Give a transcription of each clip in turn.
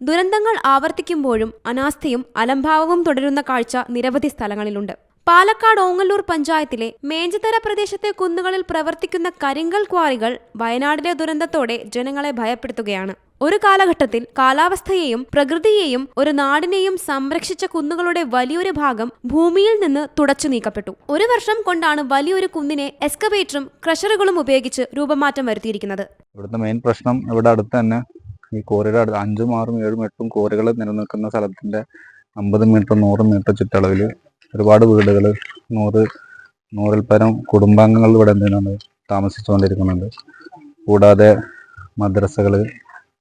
ദുരന്തങ്ങൾ ആവർത്തിക്കുമ്പോഴും അനാസ്ഥയും അലംഭാവവും തുടരുന്ന കാഴ്ച നിരവധി സ്ഥലങ്ങളിലുണ്ട്. പാലക്കാട് ഓങ്ങല്ലൂർ പഞ്ചായത്തിലെ മേഞ്ചത്തര പ്രദേശത്തെ കുന്നുകളിൽ പ്രവർത്തിക്കുന്ന കരിങ്കൽ ക്വാറികൾ വയനാടിലെ ദുരന്തത്തോടെ ജനങ്ങളെ ഭയപ്പെടുത്തുകയാണ്. ഒരു കാലഘട്ടത്തിൽ കാലാവസ്ഥയെയും പ്രകൃതിയെയും ഒരു നാടിനെയും സംരക്ഷിച്ച കുന്നുകളുടെ വലിയൊരു ഭാഗം ഭൂമിയിൽ നിന്ന് തുടച്ചു നീക്കപ്പെട്ടു. ഒരു വർഷം കൊണ്ടാണ് വലിയൊരു കുന്നിനെ എക്സ്കവേറ്ററും ക്രഷറുകളും ഉപയോഗിച്ച് രൂപമാറ്റം വരുത്തിയിരിക്കുന്നത്. ഇവിടുത്തെ മെയിൻ പ്രശ്നം ഇവിടെ അടുത്ത് തന്നെ ഈ കോറിയുടെ അടുത്ത് അഞ്ചും ആറും ഏഴും എട്ടും കോറികൾ നിലനിൽക്കുന്ന സ്ഥലത്തിന്റെ അമ്പത് മീറ്റർ നൂറ് മീറ്റർ ചുറ്റളവിൽ ഒരുപാട് വീടുകൾ നൂറ് നൂറിൽ പരം കുടുംബാംഗങ്ങൾ ഇവിടെ എന്തിനാണ് താമസിച്ചുകൊണ്ടിരിക്കുന്നുണ്ട്. കൂടാതെ മദ്രസകൾ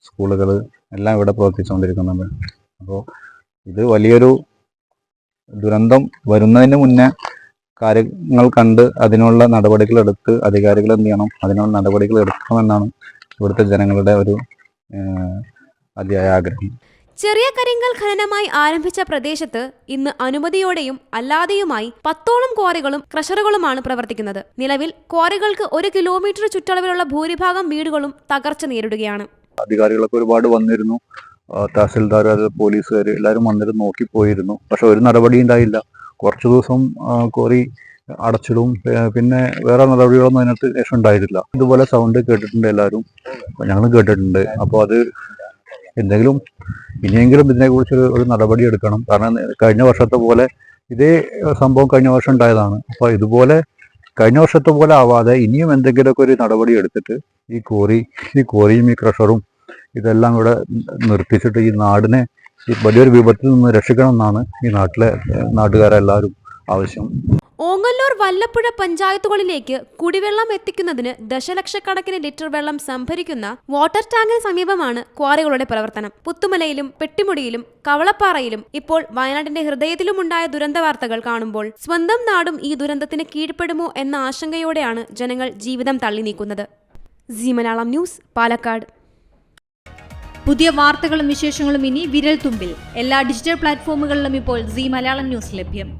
സ്കൂളുകൾ എല്ലാം ഇവിടെ പ്രവർത്തിച്ചുകൊണ്ടിരിക്കുന്നുണ്ട്. അപ്പോൾ ഇത് വലിയൊരു ദുരന്തം വരുന്നതിന് മുന്നേ കാര്യങ്ങൾ കണ്ട് അതിനുള്ള നടപടികൾ എടുത്ത് അധികാരികൾ എന്ത് ചെയ്യണം? അതിനുള്ള നടപടികൾ എടുക്കണമെന്നാണ് ഇവിടുത്തെ ജനങ്ങളുടെ ഒരു അതിയായ ആഗ്രഹം. ചെറിയ കരിങ്കൽ ഖനനമായി ആരംഭിച്ച പ്രദേശത്ത് ഇന്ന് അനുമതിയോടെയും അല്ലാതെയുമായി പത്തോളം ക്വാറികളും ക്രഷറുകളുമാണ് പ്രവർത്തിക്കുന്നത്. നിലവിൽ ക്വാറികൾക്ക് ഒരു കിലോമീറ്റർ ചുറ്റളവിലുള്ള ഭൂരിഭാഗം വീടുകളും തകർച്ച നേരിടുകയാണ്. അധികാരികളൊക്കെ ഒരുപാട് വന്നിരുന്നു. തഹസിൽദാർ അത് പോലീസുകാർ എല്ലാവരും വന്നിരുന്നു നോക്കിപ്പോയിരുന്നു. പക്ഷെ ഒരു നടപടി ഉണ്ടായില്ല കുറച്ച് ദിവസം ക്വാറി കോറി അടച്ചിടും. പിന്നെ വേറെ നടപടികളൊന്നും അതിനകത്ത് ശേഷം ഉണ്ടായിട്ടില്ല. ഇതുപോലെ സൗണ്ട് കേട്ടിട്ടുണ്ട് എല്ലാവരും. ഞങ്ങൾ കേട്ടിട്ടുണ്ട്. അപ്പോൾ അത് എന്തെങ്കിലും ഇനിയെങ്കിലും ഇതിനെക്കുറിച്ച് ഒരു- നടപടി എടുക്കണം. കാരണം കഴിഞ്ഞ വർഷത്തെ പോലെ ഇതേ സംഭവം കഴിഞ്ഞ വർഷം ഉണ്ടായതാണ്. അപ്പോൾ ഇതുപോലെ കഴിഞ്ഞ വർഷത്തെ പോലെ ആവാതെ ഇനിയും എന്തെങ്കിലുമൊക്കെ ഒരു നടപടി എടുത്തിട്ട് ഈ കോറി ഈ കോറിയും ഈ ക്രഷറും ഇതെല്ലാം ഇവിടെ നിർത്തിച്ചിട്ട് ഈ നാടിനെ വലിയൊരു വിപത്തിൽ നിന്ന് രക്ഷിക്കണം എന്നാണ് ഈ നാട്ടിലെ നാട്ടുകാരെല്ലാവരും ആവശ്യം. ഓങ്ങല്ലൂർ വല്ലപ്പുഴ പഞ്ചായത്തുകളിലേക്ക് കുടിവെള്ളം എത്തിക്കുന്നതിന് ദശലക്ഷക്കണക്കിന് ലിറ്റർ വെള്ളം സംഭരിക്കുന്ന വാട്ടർ ടാങ്കിന് സമീപമാണ് ക്വാറികളുടെ പ്രവർത്തനം. പുത്തുമലയിലും പെട്ടിമുടിയിലും കവളപ്പാറയിലും ഇപ്പോൾ വയനാടിന്റെ ഹൃദയത്തിലുമുണ്ടായ ദുരന്ത വാർത്തകൾ കാണുമ്പോൾ സ്വന്തം നാടും ഈ ദുരന്തത്തിന് കീഴ്പ്പെടുമോ എന്ന ആശങ്കയോടെയാണ് ജനങ്ങൾ ജീവിതം തള്ളി നീക്കുന്നത് മലയാളം ന്യൂസ് പാലക്കാട്. പുതിയ വാർത്തകളും വിശേഷങ്ങളും ഇനി വിരൽ തുമ്പിൽ എല്ലാ ഡിജിറ്റൽ പ്ലാറ്റ്ഫോമുകളിലും ഇപ്പോൾ സി മലയാളം ന്യൂസ് ലഭ്യം.